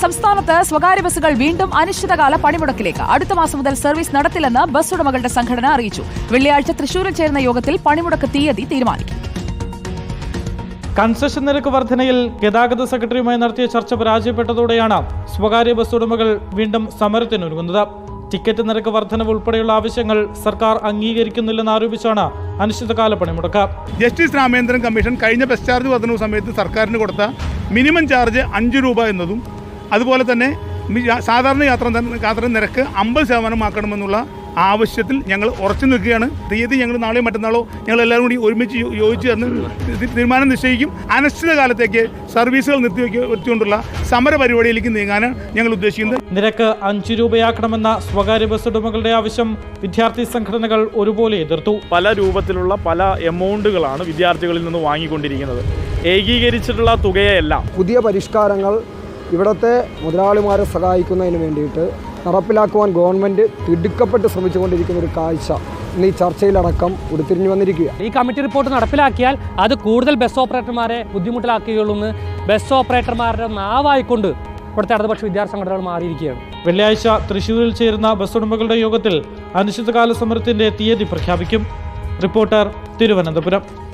സംസ്ഥാനത്ത് സ്വകാര്യ ബസ്സുകൾ വീണ്ടും അനിശ്ചിതകാല പണിമുടക്കിലേക്ക്. അടുത്ത മാസം മുതൽ സർവീസ് നടത്തില്ലെന്ന് ബസ് ഉടമകളുടെ സംഘടന അറിയിച്ചു. വെള്ളിയാഴ്ച തൃശൂരിൽ ചേരുന്ന യോഗത്തിൽ പണിമുടക്ക് തീയതി തീരുമാനിക്കും. കൺസെഷൻ നിരക്ക് വർധനയിൽ ഗതാഗത സെക്രട്ടറിയുമായി നടത്തിയ ചർച്ച പരാജയപ്പെട്ടതോടെയാണ് സ്വകാര്യ ബസ് ഉടമകൾ വീണ്ടും സമരത്തിനൊരുങ്ങുന്നത്. ടിക്കറ്റ് നിരക്ക് വർധനവ് ഉൾപ്പെടെയുള്ള ആവശ്യങ്ങൾ സർക്കാർ അംഗീകരിക്കുന്നില്ലെന്ന് ആരോപിച്ചാണ് അനിശ്ചിതകാല പണിമുടക്ക്. ജസ്റ്റിസ് രാമേന്ദ്രൻ കമ്മീഷൻ കഴിഞ്ഞ ബസ് ചാർജ് വർധനവ് സമയത്ത് സർക്കാരിന് കൊടുത്ത മിനിമം ചാർജ് അഞ്ച് രൂപ എന്നതും അതുപോലെ തന്നെ സാധാരണ യാത്ര യാത്ര നിരക്ക് അമ്പത് ശതമാനമാക്കണമെന്നുള്ള ആവശ്യത്തിൽ ഞങ്ങൾ ഉറച്ചു നിൽക്കുകയാണ്. തീയതി ഞങ്ങൾ നാളെയോ മറ്റന്നാളോ ഞങ്ങൾ എല്ലാവരും കൂടി ഒരുമിച്ച് യോജിച്ച് തന്ന് തീരുമാനം നിശ്ചയിക്കും. അനിശ്ചിത കാലത്തേക്ക് സർവീസുകൾ നിർത്തിവെച്ചുകൊണ്ടുള്ള സമര പരിപാടിയിലേക്ക് നീങ്ങാനാണ് ഞങ്ങൾ ഉദ്ദേശിക്കുന്നത്. നിരക്ക് അഞ്ചു രൂപയാക്കണമെന്ന സ്വകാര്യ ബസ് ഉടമകളുടെ ആവശ്യം വിദ്യാർത്ഥി സംഘടനകൾ ഒരുപോലെ എതിർത്തു. പല രൂപത്തിലുള്ള പല എമൗണ്ടുകളാണ് വിദ്യാർത്ഥികളിൽ നിന്ന് വാങ്ങിക്കൊണ്ടിരിക്കുന്നത്. ഏകീകരിച്ചിട്ടുള്ള തുകയല്ല പുതിയ പരിഷ്കാരങ്ങൾ ഇവിടുത്തെ മുതലാളിമാരെ സഹായിക്കുന്നതിന് വേണ്ടിയിട്ട് നടപ്പിലാക്കുവാൻ ഗവൺമെന്റ് തിടുക്കപ്പെട്ട് ശ്രമിച്ചുകൊണ്ടിരിക്കുന്ന ഒരു കാഴ്ച ഇന്ന് ഈ ചർച്ചയിലടക്കം ഉരുത്തിരിഞ്ഞു വന്നിരിക്കുക ഈ കമ്മിറ്റി റിപ്പോർട്ട് നടപ്പിലാക്കിയാൽ അത് കൂടുതൽ ബസ് ഓപ്പറേറ്റർമാരെ ബുദ്ധിമുട്ടിലാക്കുകയുള്ളൂ എന്ന് ബസ് ഓപ്പറേറ്റർമാരുടെ നാവായിക്കൊണ്ട് ഇവിടുത്തെ ഇടതുപക്ഷ വിദ്യാർത്ഥി സംഘടനകൾ മാറിയിരിക്കുകയാണ്. വെള്ളിയാഴ്ച തൃശൂരിൽ ചേരുന്ന ബസ് ഉടമകളുടെ യോഗത്തിൽ അനിശ്ചിതകാല സമരത്തിന്റെ തീയതി പ്രഖ്യാപിക്കും. റിപ്പോർട്ടർ തിരുവനന്തപുരം.